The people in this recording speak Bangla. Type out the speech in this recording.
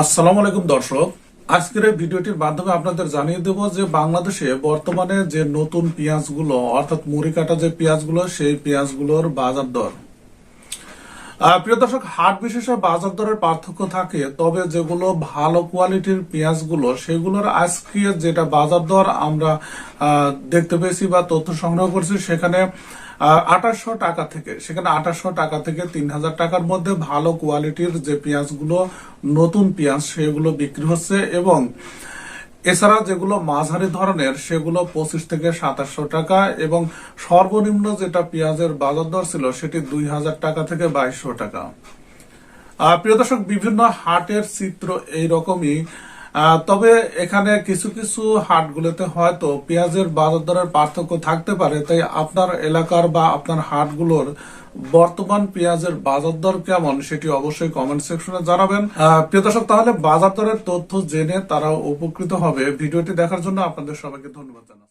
আসসালামু আলাইকুম দর্শক। আজকের এই ভিডিওটির মাধ্যমে আপনাদের জানিয়ে দেব যে বাংলাদেশে বর্তমানে যে নতুন পেঁয়াজগুলো, অর্থাৎ মুড়ি কাটা যে পেঁয়াজগুলো, সেই পেঁয়াজগুলোর বাজার দর। প্রিয় দর্শক, হাট বিশেষে বাজার দরের পার্থক্য থাকে, তবে যেগুলো ভালো কোয়ালিটির পেঁয়াজগুলো, সেগুলোর আজকে যেটা বাজার দর আমরা দেখতে পেয়েছি বা তথ্য সংগ্রহ করছি, সেখানে আঠাশশো টাকা থেকে, সেখানে আঠাশশো টাকা থেকে তিন হাজার টাকার মধ্যে ভালো কোয়ালিটির যে পেঁয়াজগুলো, নতুন পেঁয়াজ সেগুলো বিক্রি হচ্ছে এবং এছাড়া যেগুলো মাঝারি ধরনের সেগুলো পঁচিশ থেকে সাতাশশো টাকা এবং সর্বনিম্ন যেটা পেঁয়াজের বাজার দর ছিল সেটি দুই হাজার টাকা থেকে বাইশশো টাকা। প্রিয় দর্শক বিভিন্ন হাটের চিত্র এইরকমই। আহ, তবে এখানে কিছু কিছু হাটগুলোতে হয়তো পেঁয়াজের বাজার দরের পার্থক্য থাকতে পারে, তাই আপনার এলাকার বা আপনার হাটগুলোর বর্তমান পেঁয়াজের বাজার দর কেমন সেটি অবশ্যই কমেন্ট সেকশনে জানাবেন। প্রিয় দর্শক, তাহলে বাজার দরের তথ্য জেনে তারা উপকৃত হবে। ভিডিওটি দেখার জন্য আপনাদের সবাইকে ধন্যবাদ জানাচ্ছি।